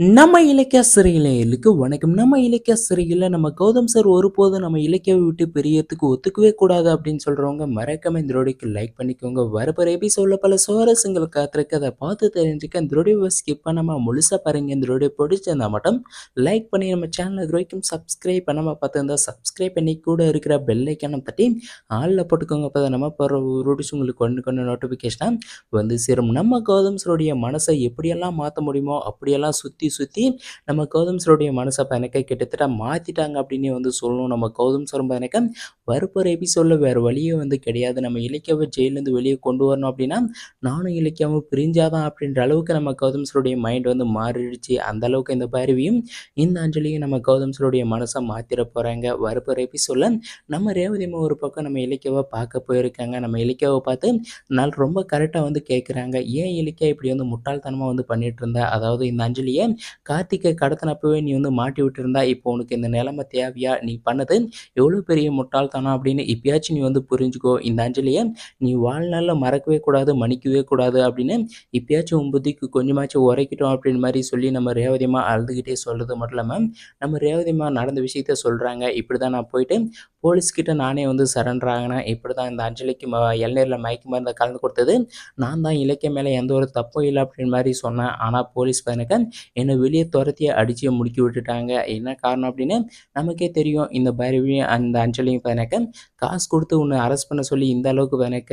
நம்ம இலக்கிய சிறையிலுக்கு வணக்கம். நம்ம இலக்கிய சிறையில் நம்ம கௌதம் சார் ஒருபோதும் நம்ம இலக்கிய விட்டு பெரியத்துக்கு ஒத்துக்கவே கூடாது அப்படின்னு சொல்கிறவங்க மறக்காம இந்த வீடியோக்கு லைக் பண்ணிக்கோங்க. வரப்போற எபிசோடில் பல சுவாரஸ்யங்கள் காத்திருக்கு. அதை பார்த்து தெரிஞ்சுக்க இந்த வீடியோவ ஸ்கிப் பண்ணாமல் முழுசாக பாருங்க. இந்த ரோடியை பிடிச்சிருந்தா மட்டும் லைக் பண்ணி நம்ம சேனலை இது வரைக்கும் சப்ஸ்கிரைப் பண்ணாம பார்த்துருந்தா சப்ஸ்கிரைப் பண்ணி கூட இருக்கிற பெல்லைக்கான தட்டி ஆளில் போட்டுக்கோங்க. அப்போ நம்ம போகிற வீடியோஸ் உங்களுக்கு ஒன்று கொண்டு நோட்டிஃபிகேஷனாக வந்து சேரும். நம்ம கௌதம் சாருடைய மனசை எப்படியெல்லாம் மாற்ற முடியுமோ அப்படியெல்லாம் சுற்றி சுற்றி நம்ம கௌதம் சாருடைய மனசை பயணக்க கிட்டத்தட்ட மாற்றிட்டாங்க அப்படின்னே வந்து சொல்லணும். நம்ம கௌதம் சாரும் பயணக்க வரப்போற எபிசோடில் வேறு வழியே வந்து கிடையாது. நம்ம இலக்கியாவை ஜெயிலேருந்து வெளியே கொண்டு வரணும் அப்படின்னா, நானும் இலக்கியாவும் பிரிஞ்சாதான் அப்படின்ற அளவுக்கு நம்ம கௌதம் சாருடைய மைண்ட் வந்து மாறிடுச்சு. அந்த அளவுக்கு இந்த பைரவியும், இந்த அஞ்சலியும் நம்ம கௌதம் சாருடைய மனசை மாற்றிட போகிறாங்க வரப்போற எபிசோடில் நம்ம ரேவதி ஒரு பக்கம் நம்ம இலக்கியாவை பார்க்க போயிருக்காங்க. நம்ம இலக்கியாவை பார்த்து நாள் ரொம்ப கரெக்டாக வந்து கேட்குறாங்க. "ஏன் இலக்கியா இப்படி வந்து முட்டாள்தனமாக வந்து பண்ணிட்டு இருந்த? அதாவது இந்த அஞ்சலியை கார்த்திகை கடத்தினப்பவே நீ வந்து மாட்டி விட்டுருந்தா, இப்போ உனக்கு இந்த நிலைமை தேவையா? நீ பண்ணது எவ்வளோ பெரிய முட்டாள்தானா அப்படின்னு இப்பயாச்சும் நீ வந்து புரிஞ்சுக்கோ. இந்த அஞ்சலியை நீ வாழ்நாள்ல மறக்கவே கூடாது, மன்னிக்கவே கூடாது அப்படின்னு இப்பயாச்சும் உன் புத்திக்கு கொஞ்சமாச்சும் உரைக்கிட்டோம் அப்படின்னு மாதிரி சொல்லி நம்ம ரேவதி அழுதுகிட்டே சொல்றது மட்டும் இல்லாம, நம்ம ரேவதி நடந்த விஷயத்த சொல்றாங்க. "இப்படிதான் நான் போயிட்டு போலீஸ்கிட்ட நானே வந்து சரண்டர் இப்படி இப்படிதான் இந்த அஞ்சலிக்கு ம இளநீர்ல மயக்க மருந்தை கலந்து கொடுத்தது நான் தான். இலக்கிய மேல எந்த ஒரு தப்பும் இல்லை அப்படின்னு மாதிரி சொன்னேன். ஆனா போலீஸ் எனக்கு என்ன வெளியே துரத்தையே அடித்து முடுக்கி விட்டுட்டாங்க. என்ன காரணம் அப்படின்னு நமக்கே தெரியும். இந்த பைரவியும், அந்த அஞ்சலியும் பதனக்க காசு கொடுத்து உன்னை அரெஸ்ட் பண்ண சொல்லி இந்த அளவுக்கு பதனக்க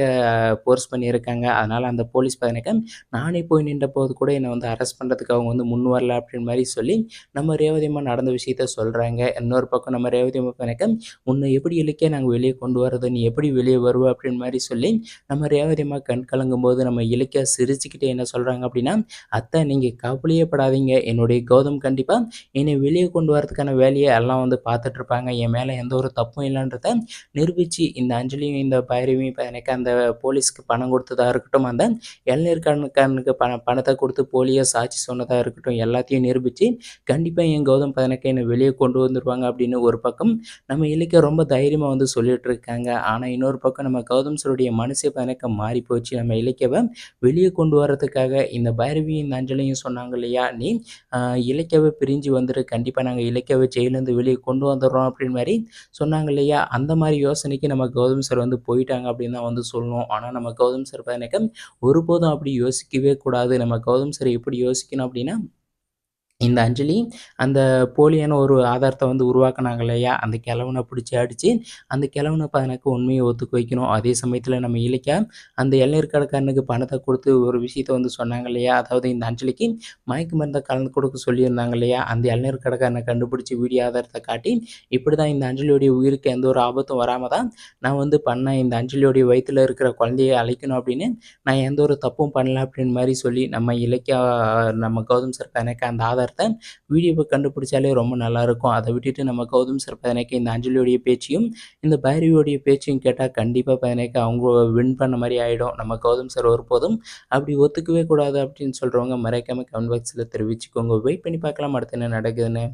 ஃபோர்ஸ் பண்ணியிருக்காங்க. அதனால் அந்த போலீஸ் பதனக்க நானே போய் நின்ற போது கூட என்னை வந்து அரெஸ்ட் பண்ணுறதுக்கு அவங்க வந்து முன் வரல அப்படின்னு மாதிரி சொல்லி நம்ம ரேவதியம்மா நடந்த விஷயத்த சொல்கிறாங்க இன்னொரு பக்கம் நம்ம ரேவதியம்மா அம்மா உன்னை எப்படி இழுக்க நாங்கள் வெளியே கொண்டு வரது? நீ எப்படி வெளியே வருவ?" அப்படின்னு மாதிரி சொல்லி நம்ம ரேவதியம்மா கண் கண் கலங்கும்போது, நம்ம இலக்கியா சிரிச்சுக்கிட்டே என்ன சொல்கிறாங்க அப்படின்னா, "அத்தை நீங்கள் கவலையே படாதீங்க. என்னுடைய கௌதம் கண்டிப்பாக என்னை வெளியே கொண்டு வரதுக்கான வேலையை எல்லாம் வந்து பார்த்துட்டு இருப்பாங்க. என் மேலே எந்த ஒரு தப்பும் இல்லைன்றத நிரூபித்து இந்த அஞ்சலியும், இந்த பைரவியும் எனக்கு அந்த போலீஸ்க்கு பணம் கொடுத்ததாக இருக்கட்டும், அந்த இளநீர் பண பணத்தை கொடுத்து போலியோ சாட்சி சொன்னதாக இருக்கட்டும், எல்லாத்தையும் நிரூபித்து கண்டிப்பாக என் கௌதம் பதனக்க என்னை வெளியே கொண்டு வந்துடுவாங்க அப்படின்னு ஒரு பக்கம் நம்ம இலக்கிய ரொம்ப தைரியமாக வந்து சொல்லிட்டு இருக்காங்க. ஆனால் இன்னொரு பக்கம் நம்ம கௌதம் சருடைய மனசே பதனக்க மாறி போச்சு. நம்ம இலக்கியவை வெளியே கொண்டு வரதுக்காக இந்த பைரவியும், இந்த அஞ்சலியும் சொன்னாங்க இல்லையா, "நீ இலக்கியாவை பிரிஞ்சு வந்துரு. கண்டிப்பா நாங்க இலக்கியாவை ஜெயிலேருந்து வெளியே கொண்டு வந்துடுறோம் அப்படின்னு மாதிரி சொன்னாங்க இல்லையா, அந்த மாதிரி யோசனைக்கு நம்ம கௌதம் சார் வந்து போயிட்டாங்க அப்படின்னு தான் வந்து சொல்லணும். ஆனால் நம்ம கௌதம் சார் பார்த்தீங்கன்னா ஒருபோதும் அப்படி யோசிக்கவே கூடாது. நம்ம கௌதம் சார் எப்படி யோசிக்கணும் அப்படின்னா, இந்த அஞ்சலி அந்த போலியான ஒரு ஆதாரத்தை வந்து உருவாக்குனாங்க இல்லையா, அந்த கிழவனை பிடிச்சி அடித்து அந்த கிழவனை பதினக்கு உண்மையை ஒத்துக்க வைக்கணும். அதே சமயத்தில் நம்ம இலக்கியா அந்த இளநீர் கடைக்காரனுக்கு பணத்தை கொடுத்து ஒரு விஷயத்த வந்து சொன்னாங்க இல்லையா, அதாவது இந்த அஞ்சலிக்கு மயக்க மருந்தை கலந்து கொடுக்க சொல்லியிருந்தாங்க இல்லையா, அந்த இளநீர் கடைக்காரனை கண்டுபிடிச்சி வீடியோ ஆதாரத்தை காட்டி, இப்படி தான் இந்த அஞ்சலியுடைய உயிருக்கு எந்த ஒரு ஆபத்தும் வராமல் தான் நான் வந்து பண்ணேன். இந்த அஞ்சலியோடைய வயிற்றில் இருக்கிற குழந்தையை அழைக்கணும் அப்படின்னு நான் எந்த ஒரு தப்பும் பண்ணல." அப்படின்னு மாதிரி சொல்லி நம்ம இலக்கியா நம்ம கௌதம் சார் கணக்கு அந்த ஆதாரத்த வீடியோவை கண்டுபிடிச்சாலே ரொம்ப நல்லாயிருக்கும். அதை விட்டுட்டு நம்ம கௌதம் சார் பதனக்க இந்த அஞ்சலியுடைய பேச்சையும், இந்த பைரவியோடைய பேச்சையும் கேட்டால் கண்டிப்பாக பதினைக்கு அவங்க வின் பண்ண மாதிரி ஆகிடும் நம்ம கௌதம் சார் ஒருபோதும் அப்படி ஒத்துக்கவே கூடாது அப்படின்னு சொல்கிறவங்க மறைக்காமல் கமெண்ட் பாக்ஸில் தெரிவிச்சுக்கோங்க. வெயிட் பண்ணி பார்க்கலாம் அடுத்து என்ன நடக்குதுன்னு.